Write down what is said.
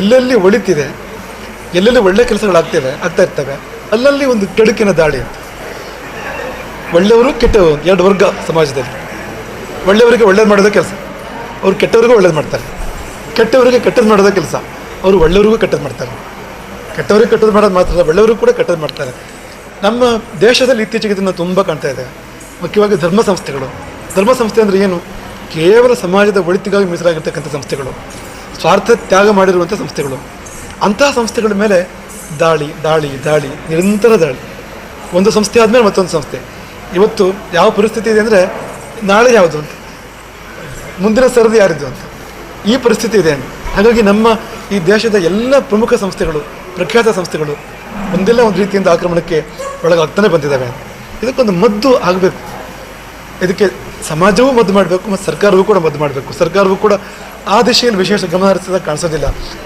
ಎಲ್ಲೆಲ್ಲಿ ಒಳಿತಿದೆ, ಎಲ್ಲೆಲ್ಲಿ ಒಳ್ಳೆ ಕೆಲಸಗಳಾಗ್ತೇವೆ, ಆಗ್ತಾ ಇರ್ತವೆ, ಅಲ್ಲಲ್ಲಿ ಒಂದು ಕೆಡುಕಿನ ದಾಳಿ ಒಳ್ಳೆಯವರು ಕೆಟ್ಟವರು ಎರಡು ವರ್ಗ ಸಮಾಜದಲ್ಲಿ. ಒಳ್ಳೆಯವರಿಗೆ ಒಳ್ಳೇದು ಮಾಡೋದೇ ಕೆಲಸ, ಅವರು ಕೆಟ್ಟವರಿಗೂ ಒಳ್ಳೇದು ಮಾಡ್ತಾರೆ. ಕೆಟ್ಟವರಿಗೆ ಕೆಟ್ಟದ್ದು ಮಾಡೋದೇ ಕೆಲಸ, ಅವರು ಒಳ್ಳೆಯವ್ರಿಗೂ ಕೆಟ್ಟದ್ದು ಮಾಡ್ತಾರೆ. ಕೆಟ್ಟವರಿಗೆ ಕೆಟ್ಟದ್ದು ಮಾಡೋದು ಮಾತ್ರ ಒಳ್ಳೆಯವರು ಕೂಡ ಕೆಟ್ಟದ್ದು ಮಾಡ್ತಾರೆ. ನಮ್ಮ ದೇಶದಲ್ಲಿ ಇತ್ತೀಚೆಗೆ ಇದನ್ನು ತುಂಬ ಕಾಣ್ತಾ ಇದೆ. ಮುಖ್ಯವಾಗಿ ಧರ್ಮ ಸಂಸ್ಥೆಗಳು ಧರ್ಮ ಸಂಸ್ಥೆ ಅಂದರೆ ಏನು? ಕೇವಲ ಸಮಾಜದ ಒಳಿತಿಗಾಗಿ ಮೀಸಲಾಗಿರ್ತಕ್ಕಂಥ ಸಂಸ್ಥೆಗಳು. ಸ್ವಾರ್ಥ ತ್ಯಾಗ ಮಾಡಿರುವಂಥ ಸಂಸ್ಥೆಗಳು. ಅಂತಹ ಸಂಸ್ಥೆಗಳ ಮೇಲೆ ದಾಳಿ ದಾಳಿ ದಾಳಿ, ನಿರಂತರ ದಾಳಿ. ಒಂದು ಸಂಸ್ಥೆ ಆದಮೇಲೆ ಮತ್ತೊಂದು ಸಂಸ್ಥೆ. ಇವತ್ತು ಯಾವ ಪರಿಸ್ಥಿತಿ ಇದೆ ಅಂದರೆ ನಾಳೆ ಯಾವುದು ಅಂತ. ಮುಂದಿನ ಸರದಿ ಯಾರಿದ್ದು ಅಂತ. ಈ ಪರಿಸ್ಥಿತಿ ಇದೆ ಹಾಗಾಗಿ ನಮ್ಮ ಈ ದೇಶದ ಎಲ್ಲ ಪ್ರಮುಖ ಸಂಸ್ಥೆಗಳು, ಪ್ರಖ್ಯಾತ ಸಂಸ್ಥೆಗಳು ಒಂದೆಲ್ಲ ಒಂದು ರೀತಿಯಿಂದ ಆಕ್ರಮಣಕ್ಕೆ ಒಳಗಾಗ್ತಾನೆ ಬಂದಿದ್ದಾವೆ ಇದಕ್ಕೊಂದು ಮದ್ದು ಆಗಬೇಕು. ಇದಕ್ಕೆ ಸಮಾಜವೂ ಮದ್ದು ಮಾಡಬೇಕು, ಮತ್ತು ಸರ್ಕಾರವೂ ಕೂಡ ಮದ್ದು ಮಾಡಬೇಕು. ಸರ್ಕಾರವೂ ಕೂಡ ಆ ದಿಶೆಯಲ್ಲಿ ವಿಶೇಷ ಗಮನ ಹರಿಸಿದಾಗ ಕಾಣಿಸೋದಿಲ್ಲ.